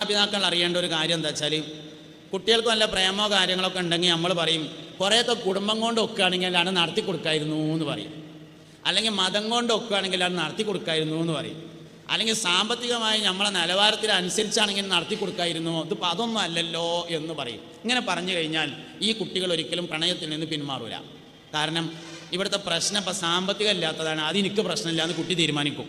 മാതാപിതാക്കൾ അറിയേണ്ട ഒരു കാര്യം എന്താ വെച്ചാൽ കുട്ടികൾക്ക് നല്ല പ്രേമോ കാര്യങ്ങളൊക്കെ ഉണ്ടെങ്കിൽ നമ്മൾ പറയും കുറേയൊക്കെ കുടുംബം കൊണ്ട് ഒക്കുകയാണെങ്കിൽ അല്ലാണ്ട് നടത്തി കൊടുക്കായിരുന്നു എന്ന് പറയും. അല്ലെങ്കിൽ മതം കൊണ്ട് ഒക്കുകയാണെങ്കിൽ അല്ലാണ്ട് നടത്തി കൊടുക്കായിരുന്നു എന്ന് പറയും. അല്ലെങ്കിൽ സാമ്പത്തികമായി നമ്മളെ നിലവാരത്തിൽ അനുസരിച്ചാണെങ്കിൽ നടത്തി കൊടുക്കായിരുന്നു ഇത് അതൊന്നും അല്ലല്ലോ എന്ന് പറയും. ഇങ്ങനെ പറഞ്ഞു കഴിഞ്ഞാൽ ഈ കുട്ടികൾ ഒരിക്കലും പ്രണയത്തിൽ നിന്ന് പിന്മാറില്ല കാരണം ഇവിടുത്തെ പ്രശ്നം ഇപ്പം സാമ്പത്തികം ഇല്ലാത്തതാണ് അത് എനിക്ക് പ്രശ്നമില്ല എന്ന് കുട്ടി തീരുമാനിക്കും.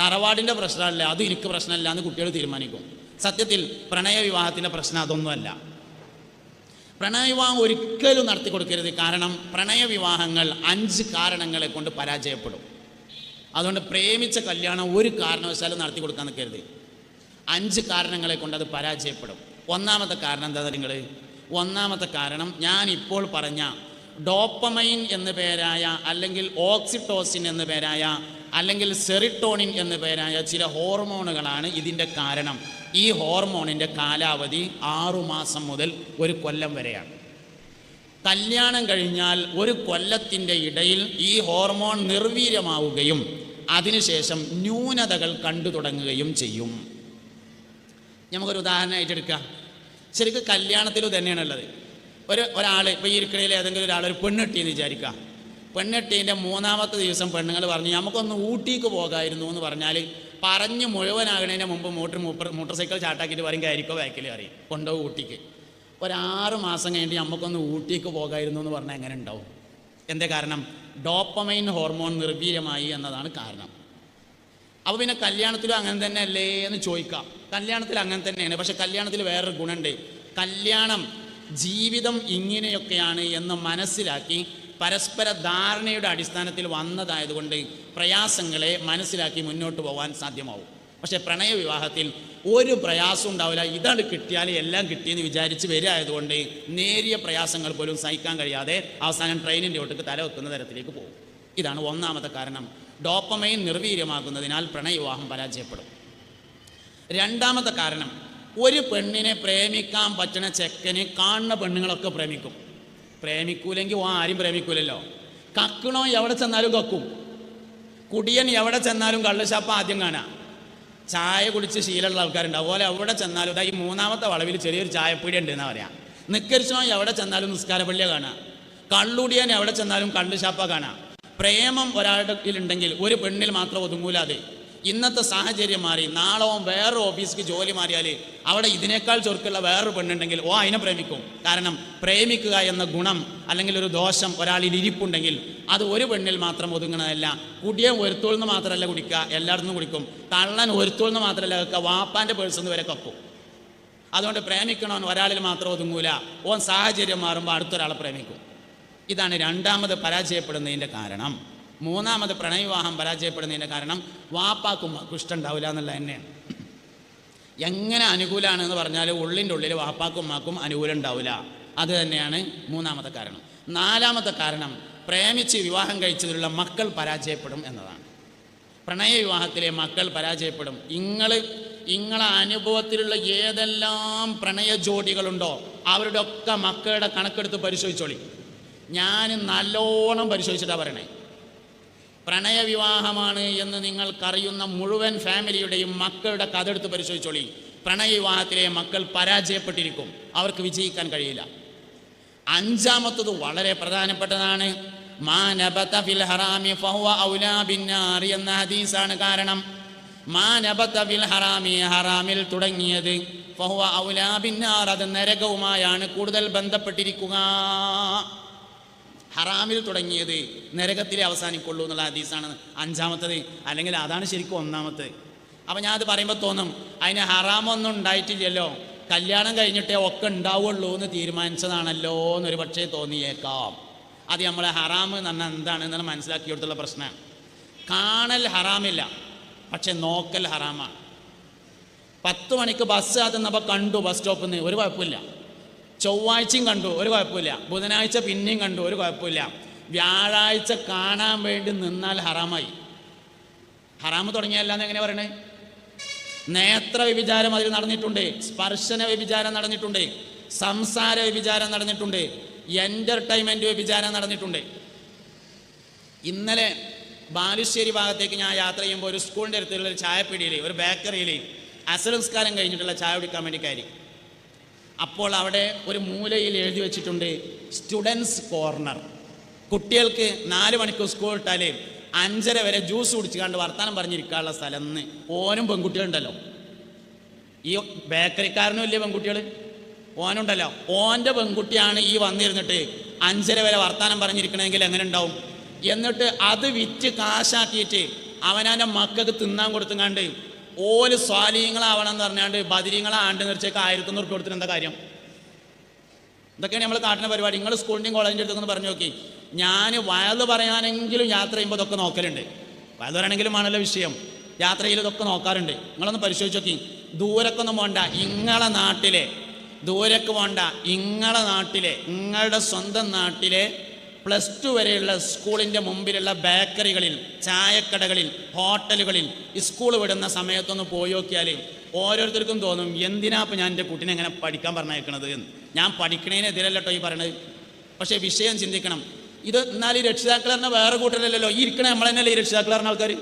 തറവാടിന്റെ പ്രശ്നമല്ല അത് എനിക്ക് പ്രശ്നമില്ല എന്ന് കുട്ടികൾ തീരുമാനിക്കും. സത്യത്തിൽ പ്രണയവിവാഹത്തിന്റെ പ്രശ്നം അതൊന്നുമല്ല. പ്രണയവിവാഹം ഒരിക്കലും നടത്തി കൊടുക്കരുത്. കാരണം പ്രണയവിവാഹങ്ങൾ അഞ്ച് കാരണങ്ങളെ കൊണ്ട് പരാജയപ്പെടും. അതുകൊണ്ട് പ്രേമിച്ച കല്യാണം ഒരു കാരണവശാലും നടത്തി കൊടുക്കാൻ നിൽക്കരുത്. അഞ്ച് കാരണങ്ങളെ കൊണ്ട് അത് പരാജയപ്പെടും. ഒന്നാമത്തെ കാരണം എന്താ നിങ്ങൾ? ഒന്നാമത്തെ കാരണം ഞാൻ ഇപ്പോൾ പറഞ്ഞ ഡോപ്പമൈൻ എന്ന പേരായ അല്ലെങ്കിൽ ഓക്സിറ്റോസിൻ എന്ന പേരായ അല്ലെങ്കിൽ സെറിട്ടോണിൻ എന്ന് പേരായ ചില ഹോർമോണുകളാണ് ഇതിന്റെ കാരണം. ഈ ഹോർമോണിന്റെ കാലാവധി ആറുമാസം മുതൽ ഒരു കൊല്ലം വരെയാണ്. കല്യാണം കഴിഞ്ഞാൽ ഒരു കൊല്ലത്തിന്റെ ഇടയിൽ ഈ ഹോർമോൺ നിർവീര്യമാവുകയും അതിനുശേഷം ന്യൂനതകൾ കണ്ടു തുടങ്ങുകയും ചെയ്യും. നമുക്കൊരു ഉദാഹരണമായിട്ട് എടുക്കാം ശരിക്കും കല്യാണത്തിലും തന്നെയാണുള്ളത്. ഒരു ഒരാൾ ഇപ്പോൾ ഈ ഇരിക്കണയിൽ ഏതെങ്കിലും ഒരാൾ ഒരു പെണ്ണെട്ടിയെന്ന് വിചാരിക്കുക. പെണ്ണെട്ടീന്റെ മൂന്നാമത്തെ ദിവസം പെണ്ണുങ്ങൾ പറഞ്ഞു നമുക്കൊന്ന് ഊട്ടിക്ക് പോകായിരുന്നു എന്ന് പറഞ്ഞാൽ പറഞ്ഞ് മുഴുവനാകണതിന് മുമ്പ് മോട്ടർ മൂപ്പർ മോട്ടോർ സൈക്കിൾ ചാട്ടാക്കിയിട്ട് പറയും കയറിക്കോ ബാക്കിൽ അറിയും കൊണ്ടുപോകും ഊട്ടിക്ക് ഒരാറ് മാസം കഴിഞ്ഞിട്ട് നമുക്കൊന്ന് ഊട്ടിക്ക് പോകായിരുന്നു എന്ന് പറഞ്ഞാൽ എങ്ങനെ ഉണ്ടാവും? എന്താ കാരണം? ഡോപ്പമൈൻ ഹോർമോൺ നിർവീര്യമായി എന്നതാണ് കാരണം. അപ്പോൾ പിന്നെ കല്യാണത്തിലും അങ്ങനെ തന്നെ അല്ലേ എന്ന് ചോദിക്കാം കല്യാണത്തിൽ അങ്ങനെ തന്നെയാണ് പക്ഷെ കല്യാണത്തിൽ വേറൊരു ഗുണമുണ്ട്. കല്യാണം ജീവിതം ഇങ്ങനെയൊക്കെയാണ് എന്ന് മനസ്സിലാക്കി പരസ്പര ധാരണയുടെ അടിസ്ഥാനത്തിൽ വന്നതായതുകൊണ്ട് പ്രയാസങ്ങളെ മനസ്സിലാക്കി മുന്നോട്ട് പോകാൻ സാധ്യമാവും. പക്ഷേ പ്രണയവിവാഹത്തിൽ ഒരു പ്രയാസം ഉണ്ടാവില്ല. ഇതാണ് കിട്ടിയാൽ എല്ലാം കിട്ടിയെന്ന് വിചാരിച്ച് വരികയായതുകൊണ്ട് നേരിയ പ്രയാസങ്ങൾ പോലും സഹിക്കാൻ കഴിയാതെ അവസാനം ട്രെയിനിന്റെ ഒട്ടുക്ക് തല വെക്കുന്ന തരത്തിലേക്ക് പോകും. ഇതാണ് ഒന്നാമത്തെ കാരണം. ഡോപ്പമൈൻ നിർവീര്യമാകുന്നതിനാൽ പ്രണയവിവാഹം പരാജയപ്പെടും. രണ്ടാമത്തെ കാരണം. ഒരു പെണ്ണിനെ പ്രേമിക്കാൻ പറ്റുന്ന ചെക്കന് കാണുന്ന പെണ്ണുങ്ങളൊക്കെ പ്രേമിക്കും. പ്രേമിക്കൂലെങ്കിൽ ഓ ആരും പ്രേമിക്കൂലല്ലോ. കക്കണോ എവിടെ ചെന്നാലും കക്കും. കുടിയൻ എവിടെ ചെന്നാലും കള്ളുശാപ്പ ആദ്യം കാണാം. ചായ കുടിച്ച് ശീലമുള്ള ആൾക്കാരുണ്ട്. അതുപോലെ എവിടെ ചെന്നാലും ഇതാ ഈ മൂന്നാമത്തെ വളവിൽ ചെറിയൊരു ചായപ്പീടി ഉണ്ട് എന്നാ പറയാം. നിക്കരിച്ചോ എവിടെ ചെന്നാലും നിസ്കാരപ്പള്ളിയെ കാണാം. കള്ളുടിയാൻ എവിടെ ചെന്നാലും കള്ളുശാപ്പ കാണാം. പ്രേമം ഒരാളുടെ ഉണ്ടെങ്കിൽ ഒരു പെണ്ണിൽ മാത്രം ഒതുങ്ങൂലാതെ ഇന്നത്തെ സാഹചര്യം മാറി നാളെ വേറെ ഓഫീസിക്ക് ജോലി മാറിയാൽ അവിടെ ഇതിനേക്കാൾ ചൊറുക്കുള്ള വേറൊരു പെണ്ണുണ്ടെങ്കിൽ ഓ അതിനെ പ്രേമിക്കും. കാരണം പ്രേമിക്കുക എന്ന ഗുണം അല്ലെങ്കിൽ ഒരു ദോഷം ഒരാളിൽ ഇരിപ്പുണ്ടെങ്കിൽ അത് ഒരു പെണ്ണിൽ മാത്രം ഒതുങ്ങണതല്ല കുടിയൻ ഒരുത്തോൾന്ന് മാത്രമല്ല കുടിക്കുക എല്ലായിടത്തും കുടിക്കും. കള്ളൻ ഒരുത്തോൾന്ന് മാത്രമല്ല കേൾക്കുക വാപ്പാന്റെ പേഴ്സന്ന് വരെ കക്കും. അതുകൊണ്ട് പ്രേമിക്കണവൻ ഒരാളിൽ മാത്രം ഒതുങ്ങൂല. ഓൻ സാഹചര്യം മാറുമ്പോൾ അടുത്തൊരാളെ പ്രേമിക്കും. ഇതാണ് രണ്ടാമത് പരാജയപ്പെടുന്നതിന്റെ കാരണം. മൂന്നാമത് പ്രണയവിവാഹം പരാജയപ്പെടുന്നതിന്റെ കാരണം വാപ്പാക്കും ഉമ്മാക്കും ഉണ്ടാവില്ല എന്നുള്ള തന്നെയാണ്. എങ്ങനെ അനുകൂലമാണ് എന്ന് പറഞ്ഞാൽ ഉള്ളിന്റെ ഉള്ളിൽ വാപ്പാക്കും ഉമ്മാക്കും അനുകൂലം ഉണ്ടാവില്ല. അത് തന്നെയാണ് മൂന്നാമത്തെ കാരണം. നാലാമത്തെ കാരണം പ്രേമിച്ച് വിവാഹം കഴിച്ചതിലുള്ള മക്കൾ പരാജയപ്പെടും എന്നതാണ്. പ്രണയ വിവാഹത്തിലെ മക്കൾ പരാജയപ്പെടും. നിങ്ങൾ നിങ്ങളെ അനുഭവത്തിലുള്ള ഏതെല്ലാം പ്രണയ ജോഡികളുണ്ടോ അവരുടെ ഒക്കെ മക്കളുടെ കണക്കെടുത്ത് പരിശോധിച്ചോളി. ഞാൻ നല്ലോണം പരിശോധിച്ചിട്ടാണ് പറയണേ. പ്രണയവിവാഹമാണ് എന്ന് നിങ്ങൾക്കറിയുന്ന മുഴുവൻ ഫാമിലിയുടെയും മക്കളുടെ കഥെടുത്ത് പരിശോധിച്ചോളി. പ്രണയവിവാഹത്തിലെ മക്കൾ പരാജയപ്പെട്ടിരിക്കും. അവർക്ക് വിജയിക്കാൻ കഴിയില്ല. അഞ്ചാമത്തത് വളരെ പ്രധാനപ്പെട്ടതാണ്. മാ നബത ഫിൽ ഹറാമി ഫഹുവ ഔലാ ബിന്നാർ എന്ന ഹദീസാണ് കാരണം. ഫിൽ ഹറാമി ഹറാമിൽ തുടങ്ങിയത് ഫഹുവ ഔലാ ബിന്നാർ അത് നരകവുമായാണ് കൂടുതൽ ബന്ധപ്പെട്ടിരിക്കുക. ഹറാമിൽ തുടങ്ങിയത് നരകത്തിലെ അവസാനിക്കുള്ളൂ എന്നുള്ള ഹദീസാണ് അഞ്ചാമത്തത്. അല്ലെങ്കിൽ അതാണ് ശരിക്കും ഒന്നാമത്തത്. അപ്പം ഞാൻ അത് പറയുമ്പോൾ തോന്നും അതിന് ഹറാമൊന്നും ഉണ്ടായിട്ടില്ലല്ലോ. കല്യാണം കഴിഞ്ഞിട്ടേ ഒക്കെ ഉണ്ടാവുള്ളൂ എന്ന് തീരുമാനിച്ചതാണല്ലോ എന്നൊരു പക്ഷേ തോന്നിയേക്കാം. അത് നമ്മളെ ഹറാം എന്ന് പറഞ്ഞാൽ എന്താണെന്നാണ് മനസ്സിലാക്കിയെടുത്തുള്ള പ്രശ്നം. കാണൽ ഹറാമില്ല പക്ഷെ നോക്കൽ ഹറാമാണ്. പത്ത് മണിക്ക് ബസ് അതെന്നപ്പോൾ കണ്ടു ബസ് സ്റ്റോപ്പിൽ നിന്ന് ഒരു കുഴപ്പമില്ല. ചൊവ്വാഴ്ചയും കണ്ടു ഒരു കുഴപ്പമില്ല. ബുധനാഴ്ച പിന്നെയും കണ്ടു ഒരു കുഴപ്പമില്ല. വ്യാഴാഴ്ച കാണാൻ വേണ്ടി നിന്നാൽ ഹറാമായി. ഹറാമ് തുടങ്ങിയല്ല എന്ന് എങ്ങനെ പറയണേ? നേത്ര വ്യഭിചാരം അതിൽ നടന്നിട്ടുണ്ട് സ്പർശന വ്യഭിചാരം നടന്നിട്ടുണ്ട് സംസാര വ്യഭിചാരം നടന്നിട്ടുണ്ട് എന്റർടൈൻമെന്റ് വ്യഭിചാരം നടന്നിട്ടുണ്ട്. ഇന്നലെ ബാലുശ്ശേരി ഭാഗത്തേക്ക് ഞാൻ യാത്ര ചെയ്യുമ്പോൾ ഒരു സ്കൂളിന്റെ അടുത്തുള്ള ഒരു ചായപ്പീടിയിൽ ഒരു ബേക്കറിയിൽ അസലംസ്കാരം കഴിഞ്ഞിട്ടുള്ള ചായ കുടിക്കാൻ വേണ്ടി കയറി. അപ്പോൾ അവിടെ ഒരു മൂലയിൽ എഴുതി വെച്ചിട്ടുണ്ട് സ്റ്റുഡൻസ് കോർണർ. കുട്ടികൾക്ക് നാല് മണിക്കൂർ സ്കൂൾ ഇട്ടാൽ അഞ്ചര വരെ ജ്യൂസ് കുടിച്ച് കണ്ട് വർത്തമാനം പറഞ്ഞിരിക്കാനുള്ള സ്ഥലം എന്ന് ഓനും പെൺകുട്ടികളുണ്ടല്ലോ. ഈ ബേക്കറിക്കാരനും ഇല്ലേ പെൺകുട്ടികൾ ഓനുണ്ടല്ലോ. ഓന്റെ പെൺകുട്ടിയാണ് ഈ വന്നിരുന്നിട്ട് അഞ്ചര വരെ വർത്തമാനം പറഞ്ഞിരിക്കണമെങ്കിൽ എങ്ങനെ ഉണ്ടാവും? എന്നിട്ട് അത് വിറ്റ് കാശാക്കിയിട്ട് അവനവന്റെ മക്കൾക്ക് തിന്നാൻ കൊടുത്തുങ്ങാണ്ട് ഓൽ സ്വാലീങ്ങളാവണം എന്ന് പറഞ്ഞാണ്ട് ബദിരീങ്ങളെ ആണ്ട് നിർച്ചേക്ക് ആയിരത്തി തൊണ്ണൂറ് കൊടുത്തിട്ട് എന്താ കാര്യം? ഇതൊക്കെയാണ് നമ്മൾ കാട്ടുന്ന പരിപാടി. നിങ്ങൾ സ്കൂളിന്റെയും കോളേജിന്റെ അടുത്തൊന്ന് പറഞ്ഞു നോക്കി. ഞാൻ വയത് പറയാനെങ്കിലും യാത്ര ചെയ്യുമ്പോൾ ഇതൊക്കെ നോക്കലുണ്ട്. വയത് പറയണമെങ്കിലും ആണല്ലോ വിഷയം. യാത്രയിൽ ഇതൊക്കെ നോക്കാറുണ്ട്. നിങ്ങളൊന്ന് പരിശോധിച്ച് നോക്കി. ദൂരക്കൊന്നും പോണ്ട. ഇങ്ങളെ നാട്ടിലെ ദൂരക്ക് പോണ്ട. ഇങ്ങളെ നാട്ടിലെ നിങ്ങളുടെ സ്വന്തം നാട്ടിലെ പ്ലസ് ടു വരെയുള്ള സ്കൂളിന്റെ മുമ്പിലുള്ള ബേക്കറികളിൽ ചായക്കടകളിൽ ഹോട്ടലുകളിൽ സ്കൂൾ വിടുന്ന സമയത്തൊന്ന് പോയി നോക്കിയാൽ ഓരോരുത്തർക്കും തോന്നും എന്തിനാ ഇപ്പം ഞാൻ എന്റെ കുട്ടീനെ എങ്ങനെ പഠിക്കാൻ പറഞ്ഞേക്കണത് എന്ന്. ഞാൻ പഠിക്കണതിനെതിരല്ലോ ഈ പറയണത്. പക്ഷേ വിഷയം ചിന്തിക്കണം. ഇത് എന്നാൽ ഈ രക്ഷിതാക്കൾ പറഞ്ഞ വേറെ കൂട്ടരല്ലല്ലോ. ഈ ഇരിക്കണ നമ്മൾ തന്നെയല്ലേ ഈ രക്ഷിതാക്കൾ പറഞ്ഞ ആൾക്കാർ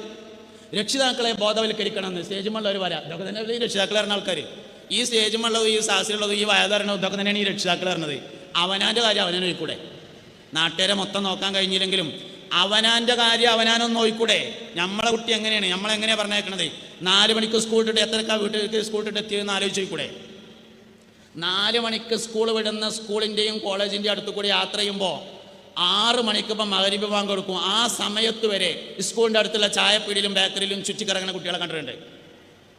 രക്ഷിതാക്കളെ ബോധവൽക്കരിക്കണം എന്ന് സ്റ്റേജുമുള്ളവർ വരാം ഇതൊക്കെ തന്നെ ഈ രക്ഷിതാക്കൾ പറഞ്ഞ ആൾക്കാർ ഈ സ്റ്റേജുമുള്ളതും ഈ സാഹസിലുള്ളതും ഈ വയതാരണവും ഇതൊക്കെ തന്നെയാണ് ഈ രക്ഷിതാക്കൾ പറഞ്ഞത്. അവനാന്റെ കാര്യം അവനെ നോക്കൂടെ നാട്ടുകാരെ മൊത്തം നോക്കാൻ കഴിഞ്ഞില്ലെങ്കിലും അവനാന്റെ കാര്യം അവനാനൊന്ന് നോക്കൂടെ നമ്മളെ കുട്ടി എങ്ങനെയാണ്? നമ്മളെങ്ങനെയാണ് പറഞ്ഞേക്കണത്? നാല് മണിക്ക് സ്കൂൾ ഇട്ടിട്ട് എത്രക്കാ വീട്ടിലേക്ക് സ്കൂൾ ഇട്ടിട്ട് എത്തിയെന്ന് ആലോചിച്ച് നോക്കൂടെ നാല് മണിക്ക് സ്കൂൾ വിടുന്ന സ്കൂളിന്റെയും കോളേജിന്റെയും അടുത്ത് കൂടി യാത്ര ചെയ്യുമ്പോൾ ആറ് മണിക്ക് ഇപ്പം മകരിബ് കൊടുക്കും. ആ സമയത്ത് വരെ സ്കൂളിന്റെ അടുത്തുള്ള ചായപ്പീടിയിലും ബേക്കറിയിലും ചുറ്റിക്കിറങ്ങുന്ന കുട്ടികളെ കണ്ടിട്ടുണ്ട്.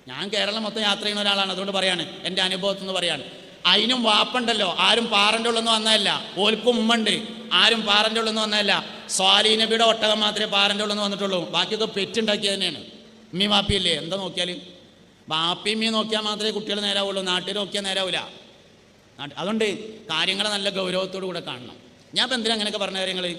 ഞാൻ കേരളം മൊത്തം യാത്ര ചെയ്യുന്ന ഒരാളാണ്. അതുകൊണ്ട് പറയാണ് എന്റെ അനുഭവത്തിൽ നിന്ന് പറയാണ്. അതിനും വാപ്പുണ്ടല്ലോ. ആരും പാറന്റെ ഉള്ളൊന്നും വന്നതല്ല. ഓൽക്കും ഉമ്മണ്ട് ആരും പാറന്റെ ഉള്ളൊന്നും വന്നതല്ല. സ്വാലി നബിയുടെ ഒട്ടകം മാത്രമേ പാറന്റെ ഉള്ളിൽ നിന്ന് വന്നിട്ടുള്ളൂ. ബാക്കിയൊക്കെ പെറ്റുണ്ടാക്കിയത് തന്നെയാണ്. ഉമ്മി മാപ്പിയില്ലേ? എന്താ നോക്കിയാൽ ബാപ്പി മീ നോക്കിയാൽ മാത്രമേ കുട്ടികൾ നേരാവുള്ളൂ. നാട്ടിൽ നോക്കിയാൽ നേരാവില്ല. അതുകൊണ്ട് കാര്യങ്ങൾ നല്ല ഗൗരവത്തോടു കൂടെ കാണണം. ഞാൻ ഇപ്പം എന്തിനാ അങ്ങനെയൊക്കെ പറഞ്ഞ കാര്യങ്ങൾ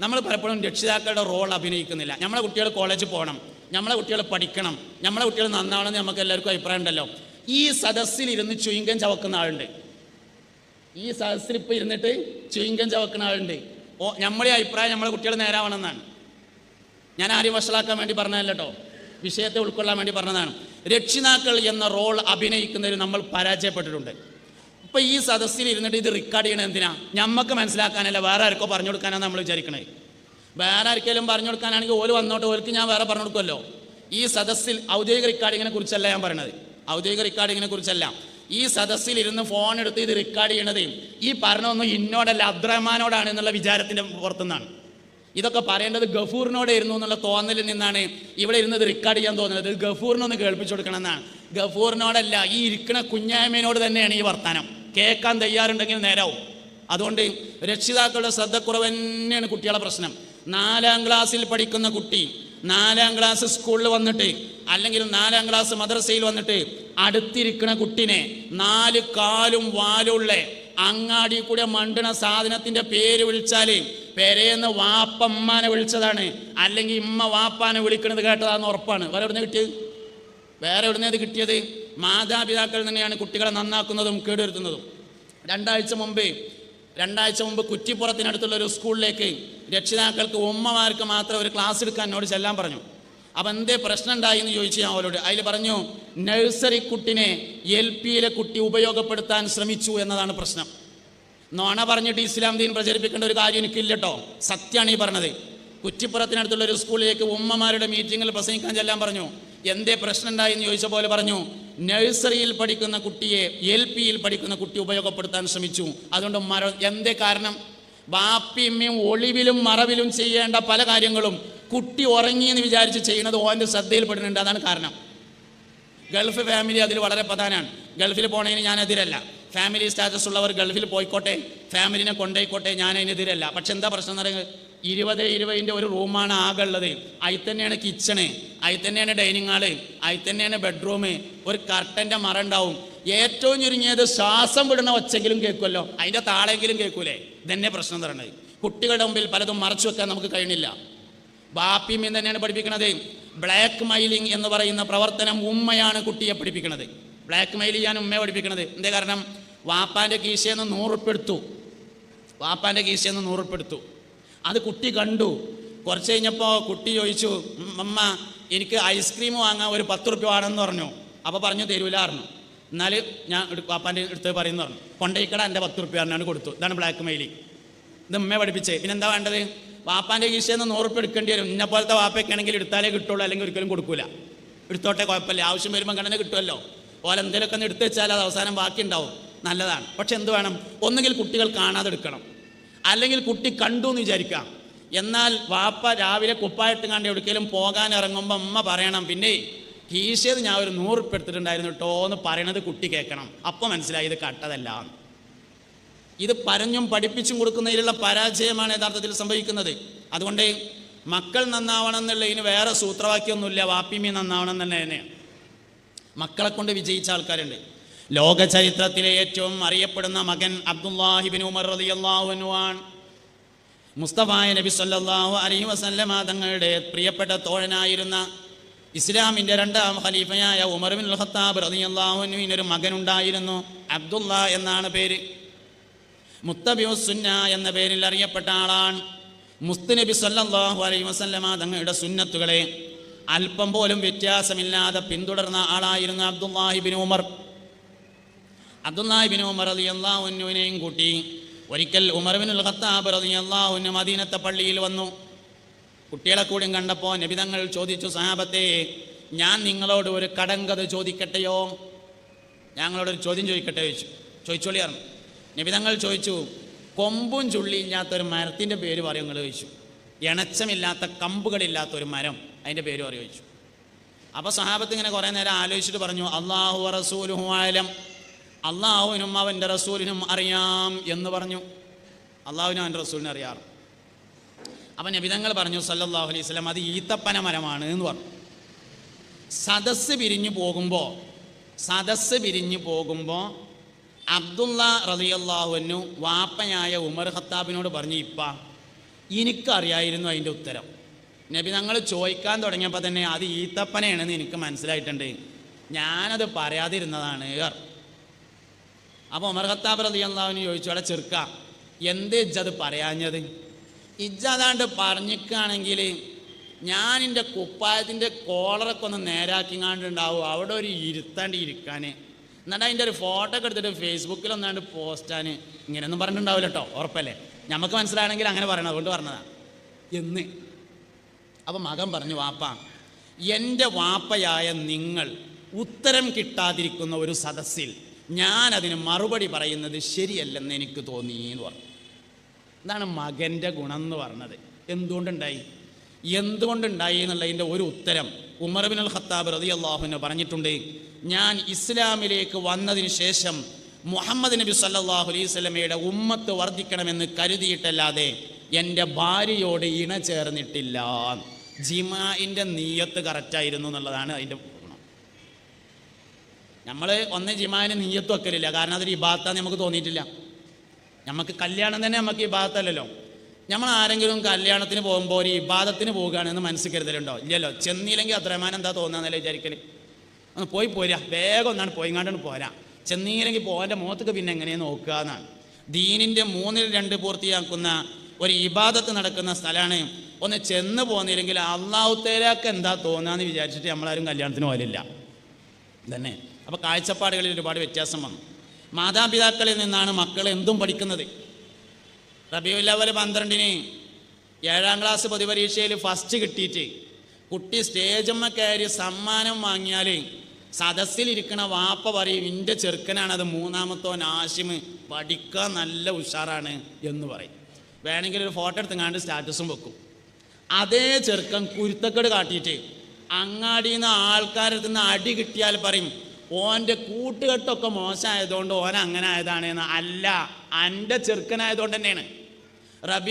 നമ്മൾ പലപ്പോഴും രക്ഷിതാക്കളുടെ റോൾ അഭിനയിക്കുന്നില്ല. നമ്മളെ കുട്ടികൾ കോളേജിൽ പോകണം നമ്മളെ കുട്ടികൾ പഠിക്കണം. നമ്മളെ കുട്ടികൾ നന്നാവണമെന്ന് നമുക്ക് എല്ലാവർക്കും അഭിപ്രായം ഉണ്ടല്ലോ. ഈ സദസ്സിൽ ഇരുന്ന് ചുയിങ്കം ചവക്കുന്ന ആളുണ്ട്. ഈ സദസ്സിൽ ഇപ്പം ഇരുന്നിട്ട് ചുയിങ്കം ചവക്കുന്ന ആളുണ്ട്. ഓ നമ്മളെ അഭിപ്രായം നമ്മളെ കുട്ടികൾ നേരാവണമെന്നാണ്. ഞാൻ ആരെയും വഷളാക്കാൻ വേണ്ടി പറഞ്ഞതല്ല കേട്ടോ വിഷയത്തെ ഉൾക്കൊള്ളാൻ വേണ്ടി പറഞ്ഞതാണ്. രക്ഷിതാക്കൾ എന്ന റോൾ അഭിനയിക്കുന്നതിൽ നമ്മൾ പരാജയപ്പെട്ടിട്ടുണ്ട്. ഇപ്പൊ ഈ സദസ്സിൽ ഇരുന്നിട്ട് ഇത് റെക്കോർഡ് ചെയ്യണത് എന്തിനാ? നമുക്ക് മനസ്സിലാക്കാനല്ല വേറെ ആർക്കോ പറഞ്ഞു കൊടുക്കാനാണ് നമ്മൾ വിചാരിക്കണേ വേറെ ആർക്കെങ്കിലും പറഞ്ഞു കൊടുക്കാനാണെങ്കിൽ ഓൽ വന്നോട്ട് ഓൽക്ക് ഞാൻ വേറെ പറഞ്ഞു കൊടുക്കുമല്ലോ. ഈ സദസ്സിൽ ഔദ്യോഗിക റെക്കോർഡിങ്ങിനെ കുറിച്ചല്ല ഞാൻ പറയണത്. ഔദ്യോഗിക റെക്കോർഡിങ്ങിനെ കുറിച്ചല്ല. ഈ സദസ്സിൽ ഇരുന്ന് ഫോൺ എടുത്ത് ഇത് റെക്കോർഡ് ചെയ്യണത് ഈ പറഞ്ഞൊന്നും ഇന്നോടല്ല അബ്ദുറഹ്മാനോടാണ് എന്നുള്ള വിചാരത്തിന്റെ പുറത്തുനിന്നാണ്. ഇതൊക്കെ പറയേണ്ടത് ഗഫൂറിനോടായിരുന്നു എന്നുള്ള തോന്നലിൽ നിന്നാണ്. ഇവിടെ ഇരുന്നത് റെക്കോർഡ് ചെയ്യാൻ തോന്നുന്നത്. ഗഫൂറിനൊന്ന് കേൾപ്പിച്ചു കൊടുക്കണം എന്നാണ് ഗഫൂറിനോടല്ല ഈ ഇരിക്കണ കുഞ്ഞായ്മേനോട് തന്നെയാണ് ഈ വർത്തമാനം. കേൾക്കാൻ തയ്യാറുണ്ടെങ്കിൽ നേരാവും. അതുകൊണ്ട് രക്ഷിതാക്കളുടെ ശ്രദ്ധക്കുറവ് തന്നെയാണ് കുട്ടികളെ പ്രശ്നം. നാലാം ക്ലാസ്സിൽ പഠിക്കുന്ന കുട്ടി നാലാം ക്ലാസ് സ്കൂളിൽ വന്നിട്ട് അല്ലെങ്കിൽ നാലാം ക്ലാസ് മദ്രസയിൽ വന്നിട്ട് അടുത്തിരിക്കുന്ന കുട്ടിനെ നാല് കാലും വാലുള്ള അങ്ങാടി കൂടെ മണ്ടണ സാധനത്തിന്റെ പേര് വിളിച്ചാൽ പെരേന്ന് വാപ്പമ്മാനെ വിളിച്ചതാണ്. അല്ലെങ്കിൽ ഇമ്മ വാപ്പാനെ വിളിക്കുന്നത് കേട്ടതാന്ന് ഉറപ്പാണ്. വേറെ എവിടുന്ന് കിട്ടിയത്? വേറെ എവിടുന്ന് ഇത് കിട്ടിയത്? മാതാപിതാക്കൾ തന്നെയാണ് കുട്ടികളെ നന്നാക്കുന്നതും കേടുവരുത്തുന്നതും. രണ്ടാഴ്ച മുമ്പ് രണ്ടാഴ്ച മുമ്പ് കുറ്റിപ്പുറത്തിനടുത്തുള്ള ഒരു സ്കൂളിലേക്ക് രക്ഷിതാക്കൾക്ക് ഉമ്മമാർക്ക് മാത്രം ഒരു ക്ലാസ് എടുക്കാൻ എന്നോട് ചെല്ലാൻ പറഞ്ഞു. അപ്പം എന്തേ പ്രശ്നം ഉണ്ടായി എന്ന് ചോദിച്ചു ഞാൻ അവരോട്. അതിൽ പറഞ്ഞു നഴ്സറി കുട്ടിനെ എൽ പിയിലെ കുട്ടി ഉപയോഗപ്പെടുത്താൻ ശ്രമിച്ചു എന്നതാണ് പ്രശ്നം. നോണ പറഞ്ഞിട്ട് ഇസ്ലാം ദീൻ പ്രചരിപ്പിക്കേണ്ട ഒരു കാര്യം എനിക്കില്ല കേട്ടോ സത്യമാണ് ഈ പറഞ്ഞത്. കുറ്റിപ്പുറത്തിനടുത്തുള്ള ഒരു സ്കൂളിലേക്ക് ഉമ്മമാരുടെ മീറ്റിങ്ങിൽ പ്രസംഗിക്കാൻ ചെല്ലാൻ പറഞ്ഞു. എന്തേ പ്രശ്നം ഉണ്ടായി എന്ന് ചോദിച്ച പോലെ പറഞ്ഞു നഴ്സറിയിൽ പഠിക്കുന്ന കുട്ടിയെ എൽ പിയിൽ പഠിക്കുന്ന കുട്ടി ഉപയോഗപ്പെടുത്താൻ ശ്രമിച്ചു. അതുകൊണ്ട് മര എന്തേ കാരണം? ബാപ്പിയമ്മയും ഒളിവിലും മറവിലും ചെയ്യേണ്ട പല കാര്യങ്ങളും കുട്ടി ഉറങ്ങി എന്ന് വിചാരിച്ച് ചെയ്യുന്നത് ഓന്റെ ശ്രദ്ധയിൽപ്പെടുന്നുണ്ട് അതാണ് കാരണം. ഗൾഫ് ഫാമിലി അതിൽ വളരെ പ്രധാനമാണ്. ഗൾഫിൽ പോണതിന് ഞാൻ എതിരല്ല. ഫാമിലി സ്റ്റാറ്റസ് ഉള്ളവർ ഗൾഫിൽ പോയിക്കോട്ടെ ഫാമിലിനെ കൊണ്ടുപോയിക്കോട്ടെ ഞാൻ അതിനെതിരല്ല പക്ഷെ എന്താ പ്രശ്നം എന്ന് പറയുന്നത്? ഇരുപത് ഇരുപതിന്റെ ഒരു റൂമാണ് ആകെ ഉള്ളത്. അതിൽ തന്നെയാണ് കിച്ചണ്. അതിൽ തന്നെയാണ് ഡൈനിങ് ഹാൾ അതിൽ തന്നെയാണ് ബെഡ്റൂം ഒരു കർട്ടന്റെ മറ ഉണ്ടാവും. ഏറ്റവും ചുരുങ്ങിയത് ശ്വാസം വിടുന്ന ഒച്ചെങ്കിലും കേൾക്കുമല്ലോ? അതിന്റെ താളെങ്കിലും കേൾക്കൂലേ? ഇതന്നെ പ്രശ്നം തരണത് കുട്ടികളുടെ മുമ്പിൽ പലതും മറച്ചു വെക്കാൻ നമുക്ക് കഴിയണില്ല. ബാപ്പിയും തന്നെയാണ് പഠിപ്പിക്കുന്നത് ബ്ലാക്ക് മൈലിംഗ് എന്ന് പറയുന്ന പ്രവർത്തനം ഉമ്മയാണ് കുട്ടിയെ പഠിപ്പിക്കുന്നത് ബ്ലാക്ക് മെയിൽ ചെയ്യാൻ ഉമ്മയെ പഠിപ്പിക്കുന്നത് എന്തേ കാരണം? വാപ്പാന്റെ കീശയെന്ന് നൂറുപ്പെടുത്തു വാപ്പാന്റെ കീശയെന്ന് നൂറുപ്പെടുത്തു അത് കുട്ടി കണ്ടു. കുറച്ച് കഴിഞ്ഞപ്പോൾ കുട്ടി ചോദിച്ചു "ഉം, അമ്മ എനിക്ക് ഐസ്ക്രീം വാങ്ങാൻ ഒരു പത്ത് റുപ്യ വേണമെന്ന് പറഞ്ഞു. അപ്പോൾ പറഞ്ഞു തരൂലായിരുന്നു എന്നാൽ ഞാൻ പാപ്പാന്റെ അടുത്ത് പറയുന്നു പറഞ്ഞു. കൊണ്ടേക്കട എന്റെ പത്ത് റുപ്യ പറഞ്ഞാണ് കൊടുത്തു. ഇതാണ് ബ്ലാക്ക് മെയിലിംഗ് ഇത് ഉമ്മയെ പഠിപ്പിച്ചേ. പിന്നെ എന്താ വേണ്ടത്? വാപ്പാന്റെ കീശയിൽ നിന്ന് നൂറ് റുപ്യ എടുക്കേണ്ടി വരും. ഇന്ന പോലത്തെ വാപ്പയൊക്കെ ആണെങ്കിൽ എടുത്താലേ കിട്ടുള്ളൂ അല്ലെങ്കിൽ ഒരിക്കലും കൊടുക്കൂല. എടുത്തോട്ടെ കുഴപ്പമില്ല. ആവശ്യം വരുമ്പോൾ കണ്ടനെ കിട്ടുമല്ലോ. പോലെ എന്തെങ്കിലുമൊക്കെ ഒന്ന് എടുത്തു വെച്ചാൽ അത് അവസാനം ബാക്കി ഉണ്ടാവും നല്ലതാണ്. പക്ഷെ എന്ത് വേണം? ഒന്നുകിൽ കുട്ടികൾ കാണാതെ എടുക്കണം അല്ലെങ്കിൽ കുട്ടി കണ്ടു എന്ന് വിചാരിക്കാം. എന്നാൽ വാപ്പ രാവിലെ കുപ്പായിട്ട് കണ്ട് എവിടേക്കെങ്കിലും പോകാൻ ഇറങ്ങുമ്പോൾ അമ്മ പറയണം പിന്നെ കീശയത് ഞാൻ ഒരു നൂറ് ഉറുപ്പ് എടുത്തിട്ടുണ്ടായിരുന്നു കേട്ടോ എന്ന് പറയണത് കുട്ടി കേൾക്കണം. അപ്പോൾ മനസ്സിലായി ഇത് കട്ടതല്ല. ഇത് പറഞ്ഞും പഠിപ്പിച്ചും കൊടുക്കുന്നതിലുള്ള പരാജയമാണ് യഥാർത്ഥത്തിൽ സംഭവിക്കുന്നത്. അതുകൊണ്ട് മക്കൾ നന്നാവണം എന്നുള്ള ഇതിന് വേറെ സൂത്രവാക്യമൊന്നുമില്ല വാപ്പിമി നന്നാവണം തന്നെ മക്കളെ കൊണ്ട് വിജയിച്ച ആൾക്കാരുണ്ട്. ലോക ചരിത്രത്തിലെ ഏറ്റവും അറിയപ്പെടുന്ന മകൻ അബ്ദുല്ലാഹിബിൻ ഉമർ റളിയല്ലാഹു ആണ്. മുസ്തഫായ നബി സല്ലാഹു അലൈഹി വസല്ലമ തങ്ങളുടെ പ്രിയപ്പെട്ട തോഴനായിരുന്ന ഇസ്ലാമിന്റെ രണ്ടാം ഖലീഫയായ ഉമർ ബിൻ ഖത്താബ് റളിയല്ലാഹു മകൻ മകനുണ്ടായിരുന്നു. അബ്ദുള്ള എന്നാണ് പേര്. മുത്തബിഉ സുന്ന എന്ന പേരിൽ അറിയപ്പെട്ട ആളാണ്. മുസ്തുനബി സല്ലാഹു അലൈഹി വസല്ലമ തങ്ങളുടെ സുന്നത്തുകളെ അല്പം പോലും വ്യത്യാസമില്ലാതെ പിന്തുടർന്ന ആളായിരുന്നു അബ്ദുല്ലാഹിബിൻ ഉമർ. അബ്ദുല്ലാഹിബിൻ ഉമർ അലി അള്ളാഹുനുവിനെയും കൂട്ടി ഒരിക്കൽ ഉമർ ബിൻ ഖത്താബ് റളിയല്ലാഹു അൻഹു മദീനത്തെ പള്ളിയിൽ വന്നു. കുട്ടികളെ കൂടിയും കണ്ടപ്പോൾ നബിതങ്ങൾ ചോദിച്ചു സഹാബത്തെ ഞാൻ നിങ്ങളോട് ഒരു കടങ്കഥ ചോദിക്കട്ടെയോ? ഞങ്ങളോട് ഒരു ചോദ്യം ചോദിക്കട്ടെ ചോദിച്ചു. ചോദിച്ചോളിയായിരുന്നു നബിതങ്ങൾ ചോദിച്ചു കൊമ്പും ചുള്ളിയില്ലാത്ത ഒരു മരത്തിന്റെ പേര് പറയും നിങ്ങൾ ചോദിച്ചു. ഇണച്ചമില്ലാത്ത കമ്പുകളില്ലാത്ത ഒരു മരം അതിന്റെ പേര് പറയും ചോദിച്ചു. അപ്പോൾ സഹാബത്ത് ഇങ്ങനെ കുറേ നേരം ആലോചിച്ചിട്ട് പറഞ്ഞു അള്ളാഹു റസൂലുഹു ആലം അള്ളാഹുവിനും അവന്റെ റസൂലിനും അറിയാം എന്ന് പറഞ്ഞു. അള്ളാഹുവിനും അവന്റെ റസൂലിനും അറിയാറ്. അപ്പം നബിതങ്ങൾ പറഞ്ഞു സല്ലാഹു അലൈഹി സ്വലം അത് ഈത്തപ്പന മരമാണ് എന്ന് പറഞ്ഞു. സദസ്സ് പിരിഞ്ഞു പോകുമ്പോൾ സദസ്സ് പിരിഞ്ഞു പോകുമ്പോൾ അബ്ദുള്ള റലിയല്ലാഹുവിനു വാപ്പയായ ഉമർ ഖത്താബിനോട് പറഞ്ഞു ഇപ്പ എനിക്കറിയായിരുന്നു അതിന്റെ ഉത്തരം. നബി ഞങ്ങൾ ചോദിക്കാൻ തുടങ്ങിയപ്പോൾ തന്നെ അത് ഈത്തപ്പനയാണെന്ന് എനിക്ക് മനസ്സിലായിട്ടുണ്ട്. ഞാനത് പറയാതിരുന്നതാണ്. അപ്പോൾ ഉമർ ഖത്താബ് ചോദിച്ചു അവിടെ ചെറുക്ക എന്ത് ഇജ്ജത് പറയാഞ്ഞത്? ഇജ്ജ അതാണ്ട് പറഞ്ഞിക്കുകയാണെങ്കിൽ ഞാൻ എന്റെ കുപ്പായത്തിന്റെ കോളറൊക്കെ ഒന്ന് നേരാക്കിങ്ങാണ്ടുണ്ടാവും അവിടെ ഒരു ഇരുത്താണ്ട് ഇരിക്കാൻ. എന്നിട്ട് അതിന്റെ ഒരു ഫോട്ടോ ഒക്കെ എടുത്തിട്ട് ഫേസ്ബുക്കിൽ ഒന്നാണ്ട് പോസ്റ്റാൻ ഇങ്ങനെയൊന്നും പറഞ്ഞിട്ടുണ്ടാവില്ല കേട്ടോ ഉറപ്പല്ലേ? നമുക്ക് മനസ്സിലാണെങ്കിൽ അങ്ങനെ പറയണം അതുകൊണ്ട് പറഞ്ഞതാ. എന്ന്. അപ്പം മകൻ പറഞ്ഞു വാപ്പ എന്റെ വാപ്പയായ നിങ്ങൾ ഉത്തരം കിട്ടാതിരിക്കുന്ന ഒരു സദസ്സിൽ ഞാൻ അതിന് മറുപടി പറയുന്നത് ശരിയല്ലെന്ന് എനിക്ക് തോന്നി എന്ന് പറഞ്ഞു. ഇതാണ് മകന്റെ ഗുണം എന്ന് പറഞ്ഞത്. എന്തുകൊണ്ടുണ്ടായി? എന്തുകൊണ്ടുണ്ടായി എന്നുള്ളതിന്റെ ഒരു ഉത്തരം ഉമർ ബിൻ അൽ ഖത്താബ് റതി അള്ളാഹുവിന് പറഞ്ഞിട്ടുണ്ട്. ഞാൻ ഇസ്ലാമിലേക്ക് വന്നതിന് ശേഷം മുഹമ്മദ് നബി സല്ലാഹു അലൈഹി സ്വലമയുടെ ഉമ്മത്ത് വർദ്ധിക്കണമെന്ന് കരുതിയിട്ടല്ലാതെ എന്റെ ഭാര്യയോട് ഇണ ചേർന്നിട്ടില്ല ജിമാഇന്റെ നീയത്ത് കറക്റ്റായിരുന്നു എന്നുള്ളതാണ് അതിന്റെ നമ്മൾ ഒന്ന് ജിമാന് നീയത്ത് വെക്കലില്ല. കാരണം അതൊരു ഇബാത്താന്ന് നമുക്ക് തോന്നിയിട്ടില്ല. നമുക്ക് കല്യാണം തന്നെ നമുക്ക് ഇബാത്തല്ലല്ലോ നമ്മൾ ആരെങ്കിലും കല്യാണത്തിന് പോകുമ്പോൾ ഒരു ഇബാദത്തിന് പോവുകയാണെന്ന് മനസ്സിൽ കരുതലുണ്ടോ? ഇല്ലല്ലോ. ചെന്നില്ലെങ്കിൽ അത്രമാനം എന്താ തോന്നുന്നല്ലേ വിചാരിക്കൽ? ഒന്ന് പോയി പോരാ. വേഗം ഒന്നാണ്. പോയിങ്ങാണ്ടാണ് പോരാ. ചെന്നില്ലെങ്കിൽ പോകാന്റെ മുഖത്തേക്ക് പിന്നെ എങ്ങനെയാണ് നോക്കുക എന്നാണ്. ദീനിന്റെ മൂന്നിൽ രണ്ട് പൂർത്തിയാക്കുന്ന ഒരു ഇബാദത്ത് നടക്കുന്ന സ്ഥലമാണ് ഒന്ന് ചെന്ന് പോന്നില്ലെങ്കിൽ അള്ളാഹുത്തേരാക്ക് എന്താ തോന്നാന്ന് വിചാരിച്ചിട്ട് നമ്മളാരും കല്യാണത്തിന് പോലില്ല തന്നെ അപ്പോൾ കാഴ്ചപ്പാടുകളിൽ ഒരുപാട് വ്യത്യാസം വന്നു. മാതാപിതാക്കളിൽ നിന്നാണ് മക്കൾ എന്തും പഠിക്കുന്നത്. റബിയുല്ലവൽ പന്ത്രണ്ടിന് ഏഴാം ക്ലാസ് പൊതുപരീക്ഷയിൽ ഫസ്റ്റ് കിട്ടിയിട്ട് കുട്ടി സ്റ്റേജമ്മ കയറി സമ്മാനം വാങ്ങിയാൽ സദസ്സിലിരിക്കണ വാപ്പ പറയും എന്റെ അത് മൂന്നാമത്തോൻ ആശിമ് പഠിക്കാൻ നല്ല ഉഷാറാണ് എന്ന് പറയും. വേണമെങ്കിൽ ഒരു ഫോട്ടോ എടുത്തങ്ങാണ്ട് സ്റ്റാറ്റസും വെക്കും. അതേ ചെറുക്കൻ കുരുത്തക്കേട് കാട്ടിയിട്ട് അങ്ങാടിയിൽ നിന്ന് ആൾക്കാരുടെ നിന്ന് അടി കിട്ടിയാൽ പറയും ഓന്റെ കൂട്ടുകെട്ടൊക്കെ മോശമായതുകൊണ്ട് ഓൻ അങ്ങനെ ആയതാണെന്ന് അല്ല എന്റെ ചെറുക്കനായതുകൊണ്ട് തന്നെയാണ്. റബി